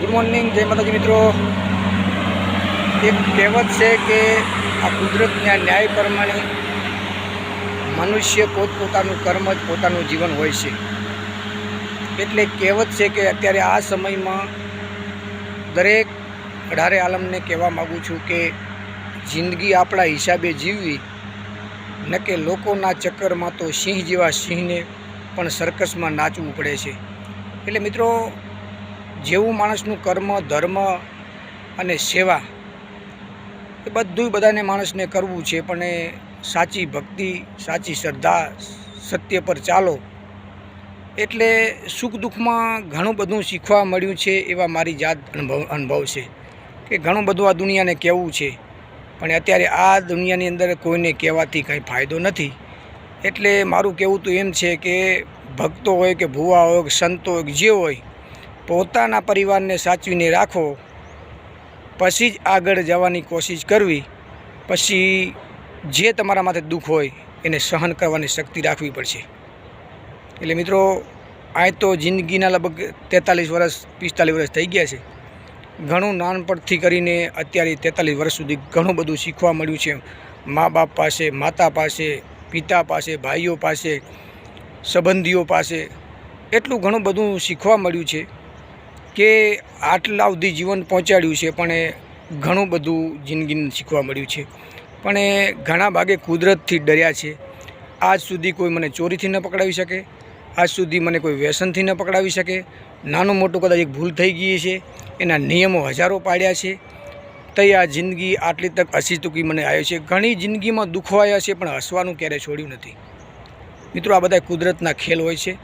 Good morning. જય માતાજી મિત્રો. એક કહેવત છે કે આ કુદરતના ન્યાય પ્રમાણે મનુષ્ય પોતપોતાનું કર્મ જ પોતાનું જીવન હોય છે. એટલે કહેવત છે કે અત્યારે આ સમયમાં દરેક અઢારે આલમને કહેવા માગું છું કે જિંદગી આપણા હિસાબે જીવવી, ન કે લોકોના ચક્કરમાં તો સિંહ જેવા સિંહને પણ સર્કસમાં નાચવું પડે છે. એટલે મિત્રો જેવું માણસનું કર્મ, ધર્મ અને સેવા એ બધું બધાને માણસને કરવું છે, પણ એ સાચી ભક્તિ, સાચી શ્રદ્ધા, સત્ય પર ચાલો. એટલે સુખ દુઃખમાં ઘણું બધું શીખવા મળ્યું છે એવા મારી જાત અનુભવ અનુભવ છે કે ઘણું બધું આ દુનિયાને કહેવું છે, પણ અત્યારે આ દુનિયાની અંદર કોઈને કહેવાથી કંઈ ફાયદો નથી. એટલે મારું કહેવું તો એમ છે કે ભક્તો હોય કે ભુવા હોય કે સંતો હોય કે જે હોય પોતાના પરિવારને સાચવીને રાખો. પછી જ આગળ જવાની કોશિશ કરવી. પછી જે તમારા માથે દુઃખ હોય એને સહન કરવાની શક્તિ રાખવી પડશે. એટલે મિત્રો આ તો જિંદગીના લગભગ તેતાલીસ વર્ષ પિસ્તાલીસ વર્ષ થઈ ગયા છે. ઘણું નાનપણથી કરીને અત્યારે તેતાલીસ વર્ષ સુધી ઘણું બધું શીખવા મળ્યું છે. મા બાપ પાસે, માતા પાસે, પિતા પાસે, ભાઈઓ પાસે, સંબંધીઓ પાસે એટલું ઘણું બધું શીખવા મળ્યું છે. કે આટલા સુધી જીવન પહોંચાડ્યું છે, પણ એ ઘણું બધું જિંદગીને શીખવા મળ્યું છે. પણ એ ઘણા ભાગે કુદરતથી ડર્યા છે. આજ સુધી કોઈ મને ચોરીથી ન પકડાવી શકે, આજ સુધી મને કોઈ વ્યસનથી ન પકડાવી શકે. નાનું મોટું કદાચ એક ભૂલ થઈ ગઈ છે એના નિયમો હજારો પાડ્યા છે. તઈ આ જિંદગી આટલી તક હસી ચૂકી મને આવ્યો છે. ઘણી જિંદગીમાં દુઃખો આવ્યા છે, પણ હસવાનું ક્યારેય છોડ્યું નથી. મિત્રો, આ બધા કુદરતના ખેલ હોય છે.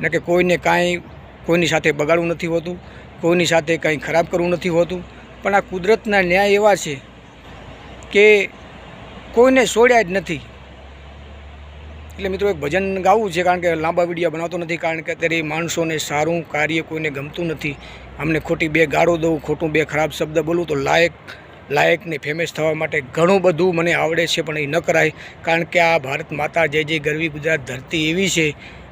ન કે કોઈને કાંઈ કોઈની સાથે બગાડવું નથી હોતું, કોઈની સાથે કંઈ ખરાબ કરવું નથી હોતું. પણ આ કુદરતના ન્યાય એવા છે કે કોઈને છોડ્યા જ નથી. એટલે મિત્રો એક ભજન ગાવું છે કારણ કે લાંબા વીડિયો બનાવતો નથી, કારણ કે અત્યારે માણસોને સારું કાર્ય કોઈને ગમતું નથી. અમને ખોટી બે ગાળો દઉં, ખોટું બે ખરાબ શબ્દ બોલું તો લાયક, લાયકને ફેમસ થવા માટે ઘણું બધું મને આવડે છે, પણ એ ન કરાય. કારણ કે આ ભારત માતા જે જે ગરવી ગુજરાત ધરતી એવી છે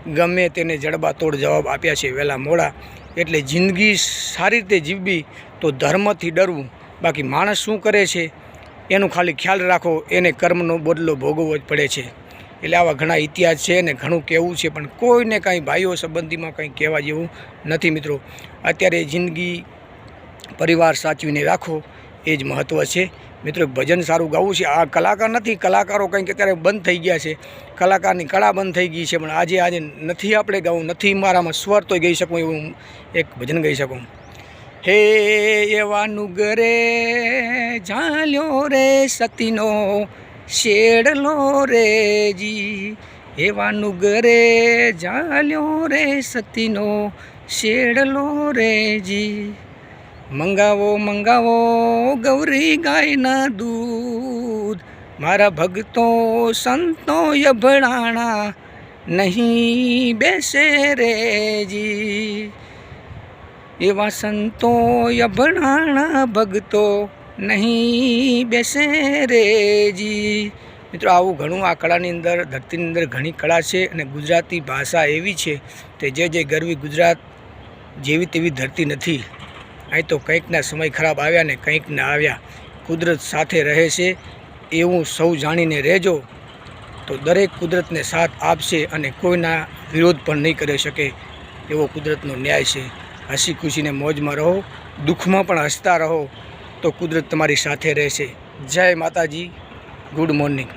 ગમે તેને જડબા તોડ જવાબ આપ્યા છે વહેલા મોડા. એટલે જિંદગી સારી રીતે જીવવી તો ધર્મથી ડરવું. બાકી માણસ શું કરે છે? એનું ખાલી ખ્યાલ રાખો, એને કર્મનો બદલો ભોગવવો જ પડે છે. એટલે આવા ઘણા ઇતિહાસ છે ને ઘણું કહેવું છે, પણ કોઈને કાંઈ ભાઈઓ સંબંધીમાં કંઈ કહેવા જેવું નથી મિત્રો. અત્યારે જિંદગી પરિવાર સાચવીને રાખો, એ જ મહત્ત્વ છે. મિત્રો, ભજન સારું ગાવું છે. આ કલાકાર નથી, કલાકારો કંઈક અત્યારે બંધ થઈ ગયા છે. કલાકારની કળા બંધ થઈ ગઈ છે, પણ આજે આજે નથી આપણે ગાવું, નથી મારામાં સ્વર તો ગઈ શકું એવું એક ભજન ગાઈ શકું. હે એવાનું ગરે ઝાલ્યો રે સતીનો, શેડલો રે જી. એવાનું નુગરે ઝાલ્યો રે સતીનો, શેડલો રે જી. મંગાવો મંગાવો, ગૌરી ગાયના દૂધ. મારા ભક્તો, સંતો યભણાણા, નહીં બેસે રેજી. એવા સંતો યભણાણા ભક્તો, નહીં બેસે રેજી. મિત્રો, આવું ઘણું આ કળાની અંદર, ધરતીની અંદર ઘણી કળા છે અને ગુજરાતી ભાષા એવી છે કે જે જે ગરવી ગુજરાત જેવી તેવી ધરતી નથી. અહીં તો કંઈકના સમય ખરાબ આવ્યા ને કંઈક ના આવ્યા. કુદરત સાથે રહે છે, એવું સૌ જાણીને રહેજો. તો દરેક કુદરતને સાથ આપશે અને કોઈના વિરોધ પણ નહીં કરી શકે એવો કુદરતનો ન્યાય છે. હસી ખુશીને મોજમાં રહો, દુઃખમાં પણ હસતા રહો, તો કુદરત તમારી સાથે રહેશે. જય માતાજી, ગુડ મોર્નિંગ.